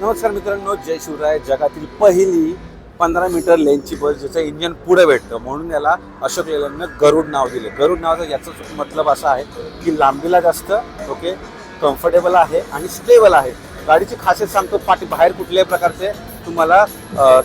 नमस्कार मित्रांनो जय शिवराय. जगातील पहिली पंधरा मीटर लेनची बस ज्याचं इंजिन पुढे भेटतं म्हणून याला अशोक लेलननं गरुड नाव दिले. गरुड नावाचं याचं मतलब असा आहे की लांबीला जास्त ओके कम्फर्टेबल आहे आणि स्टेबल आहे. गाडीची खासियत सांगतो पाठी बाहेर कुठल्याही प्रकारचे तुम्हाला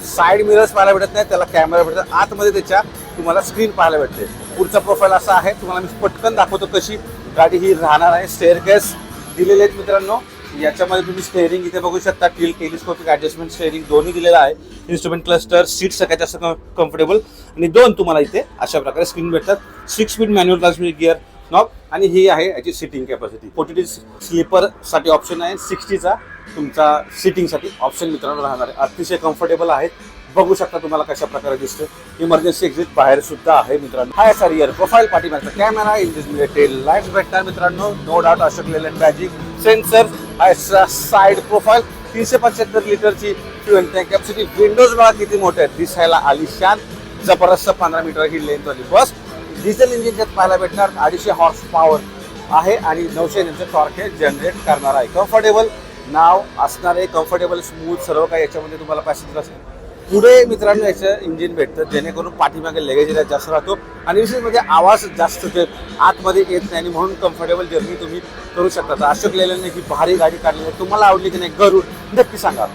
साईड मिरर्स पाहायला भेटत नाही त्याला कॅमेरा भेटतात आतमध्ये त्याच्या तुम्हाला स्क्रीन पाहायला भेटते. पुढचा प्रोफाईल असा आहे तुम्हाला मी पटकन दाखवतो कशी गाडी ही राहणार आहे. स्टेअर केस दिलेले आहेत मित्रांनो. याच्यामध्ये तुम्ही स्टेअरिंग इथे बघू शकता टील टेलिस्कोपिक ऍडजस्टमेंट स्टेअरिंग दोन्ही दिलेलं आहे. इन्स्ट्रुमेंट क्लस्टर सीट सगळ्यात जास्त कम्फर्टेबल आणि दोन तुम्हाला इथे अशा प्रकारे स्क्रीन भेटतात. Six speed manual transmit gear knob आणि ही आहे याची सिटिंग कॅपॅसिटी फोर्टी स्लीपरसाठी ऑप्शन आहे. सिक्स्टीचा तुमचा सिटिंगसाठी ऑप्शन मित्रांनो राहणार आहे. अतिशय कम्फर्टेबल आहेत. बघू शकता तुम्हाला कशा प्रकारे दिसतं इमर्जन्सी एक्झिट बाहेर सुद्धा आहे मित्रांनो. हाय सर इयर प्रोफाईल पाठीमागचा कॅमेरा इंजिन टेल लाईट्स भेटणार मित्रांनो. No doubt Ashok Leyland magic sensor high side profile तीनशे पंच्याहत्तर लिटरची फ्युएल टँक कॅपॅसिटी विंडोज बघा किती मोठे आहेत. दिसायला आलिशान. जबरदस्त पंधरा मीटर ही लेंथ वाली बस डिझेल इंजिनच्यात पाहायला भेटणार. अडीचशे हॉर्स पॉवर आहे आणि नऊशे इंच टॉर्क हे जनरेट करणार आहे. कम्फर्टेबल नाव असणारे कम्फर्टेबल स्मूथ सर्व काही याच्यामध्ये तुम्हाला पॅसेंजर असेल. पुढे मित्रांनो याचं इंजिन भेटतं जेणेकरून पाठीमागे लगेज जास्त राहतो. आणि विशेष म्हणजे आवाज जास्त ते आतमध्ये येत नाही आणि म्हणून कम्फर्टेबल जर्नी तुम्ही करू शकता. अशोक लेलनने ही भारी गाडी काढली आहे. तुम्हाला आवडली की नाही गरुड नक्की सांगा.